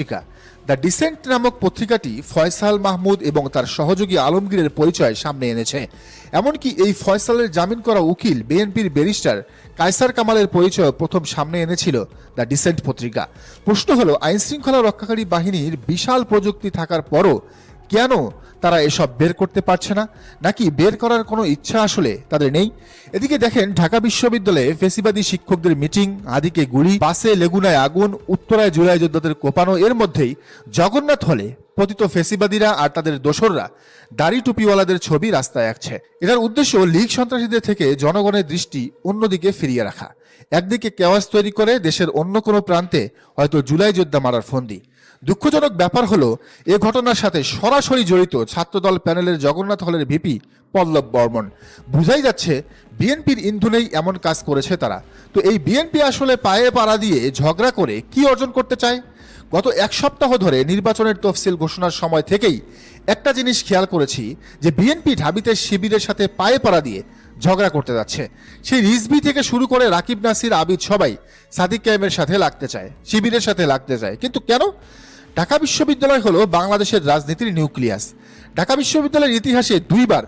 পত্রিকা। The dissent নামক পত্রিকাটি ফয়সাল মাহমুদ এবং তার সহযোগী আলমগীরের পরিচয় সামনে এনেছে। এমনকি এই ফয়সালের জামিন করা উকিল বিএনপির ব্যারিস্টার কায়সার কামালের পরিচয় প্রথম সামনে এনেছিল দ্য ডিসেন্ট পত্রিকা। প্রশ্ন হলো, আইনশৃঙ্খলা রক্ষাকারী বাহিনীর বিশাল প্রযুক্তি থাকার পরও কেন তারা এসব বের করতে পারছে না? নাকি বের করার কোনো ইচ্ছা আসলে তাদের নেই? এদিকে দেখেন, ঢাকা বিশ্ববিদ্যালয়ে ফেসিবাদী শিক্ষকদের মিটিং, আদিকে গুলি, বাসে লেগুনায় আগুন, উত্তরায় জুলাই যোদ্ধাদের কোপানো, এর মধ্যেই জগন্নাথ হলে পতিত ফেসিবাদীরা আর তাদের দোসররা দাড়ি টুপিওয়ালাদের ছবি রাস্তায় আঁকছে। এটার উদ্দেশ্য লীগ সন্ত্রাসীদের থেকে জনগণের দৃষ্টি অন্যদিকে ফিরিয়ে রাখা। একদিকে কেওয়াজ তৈরি করে দেশের অন্য কোনো প্রান্তে হয়তো জুলাই যোদ্ধা মারার ফন্দি। দুঃখজনক ব্যাপার হলো, এ ঘটনার সাথে সরাসরি জড়িত ছাত্রদল প্যানেলের জগন্নাথ হলের ভিপি পল্লব বর্মন। বুঝাই যাচ্ছে, বিএনপির ইন্ধনেই এমন কাজ করেছে তারা। তো এই বিএনপি আসলে পায়ে পাড়া দিয়ে ঝগড়া করে কি অর্জন করতে চায়? গত এক সপ্তাহ ধরে নির্বাচনের তফসিল ঘোষণার সময় থেকেই একটা জিনিস খেয়াল করেছি, যে বিএনপি ঢাবিতে শিবিরের সাথে পায়ে পাড়া দিয়ে ঝগড়া করতে যাচ্ছে। সেই রিজবি থেকে শুরু করে রাকিব নাসির, আবিদ সবাই সাদিক কায়েমের সাথে লাগতে চায়, শিবিরের সাথে লাগতে চায়। কিন্তু কেন? ঢাকা বিশ্ববিদ্যালয় হলো বাংলাদেশের রাজনীতির নিউক্লিয়াস। ঢাকা বিশ্ববিদ্যালয়ের ইতিহাসে দুইবার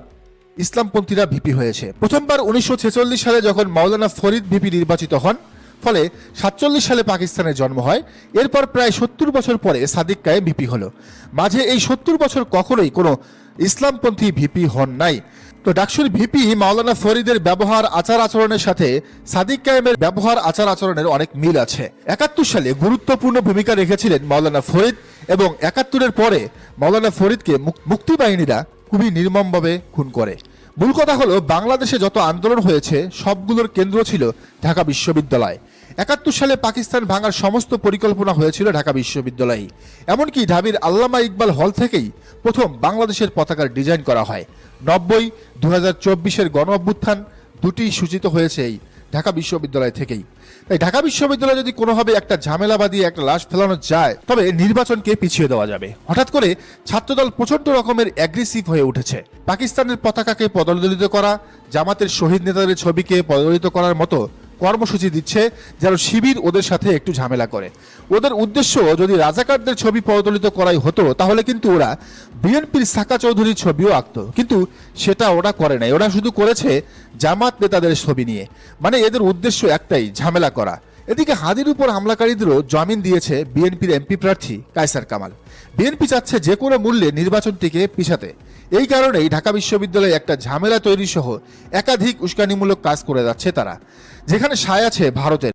ইসলামপন্থীরা ভিপি হয়েছে। প্রথমবার উনিশশো ছেচল্লিশ সালে যখন মাওলানা ফরিদ ভিপি নির্বাচিত হন, ফলে সাতচল্লিশ সালে পাকিস্তানের জন্ম হয়, এরপর প্রায় সত্তর বছর পরে সাদিক কায়েম ভিপি হলো। মাঝে এই সত্তর বছর কখনোই কোনো ইসলামপন্থী ভিপি হন নাই। তো ডাকসুর ভিপি মাওলানা ফরিদের ব্যবহার, আচার আচরণের সাথে সাদিক কায়েমের ব্যবহার, আচার আচরণের অনেক মিল আছে। একাত্তর সালে গুরুত্বপূর্ণ ভূমিকা রেখেছিলেন মাওলানা ফরিদ এবং একাত্তরের পরে মাওলানা ফরিদকে মুক- মুক্তি বাহিনীরা খুবই নির্মমভাবে খুন করে। মূল কথা হলো, বাংলাদেশে যত আন্দোলন হয়েছে, সবগুলোর কেন্দ্র ছিল ঢাকা বিশ্ববিদ্যালয়। একাত্তর সালে পাকিস্তান ভাঙার সমস্ত পরিকল্পনা হয়েছিল ঢাকা বিশ্ববিদ্যালয়ে এমনকি ঢাবির আল্লামা ইকবাল হল থেকেই প্রথম বাংলাদেশের পতাকার ডিজাইন করা হয়। নব্বই দু হাজার চব্বিশের গণ অভ্যুত্থান দুটি সূচিত হয়েছে এই ঢাকা বিশ্ববিদ্যালয় থেকেই। তাই ঢাকা বিশ্ববিদ্যালয়ে যদি কোনোভাবে একটা ঝামেলা বাদিয়ে একটা লাশ ফেলানো যায়, তবে নির্বাচনকে পিছিয়ে দেওয়া যাবে। হঠাৎ করে ছাত্রদল প্রচণ্ড রকমের অ্যাগ্রেসিভ হয়ে উঠেছে। পাকিস্তানের পতাকাকে পদদলিত করা, জামাতের শহীদ নেতাদের ছবিকে পদদলিত করার মতো কর্মসূচি দিচ্ছে যেন শিবির ওদের সাথে একটু ঝামেলা করে। ওদের উদ্দেশ্য যদি রাজাকারদের ছবি পদদলিত করাই হতো, তাহলে কিন্তু ওরা বিএনপির সাকা চৌধুরীর ছবিও আঁকতো। কিন্তু সেটা ওরা করে নাই। ওরা শুধু করেছে জামাত নেতাদের ছবি নিয়ে। মানে এদের উদ্দেশ্য একটাই, ঝামেলা করা। এদিকে হাদির উপর হামলাকারীদেরও জামিন দিয়েছে বিএনপির এমপি প্রার্থী কায়সার কামাল। বিএনপি চাচ্ছে যে কোনো মূল্যে নির্বাচনটিকে পিছাতে। এই কারণেই ঢাকা বিশ্ববিদ্যালয়ে একটা ঝামেলা তৈরি সহ একাধিক উস্কানিমূলক কাজ করে যাচ্ছে তারা, যেখানে সায় আছে ভারতের।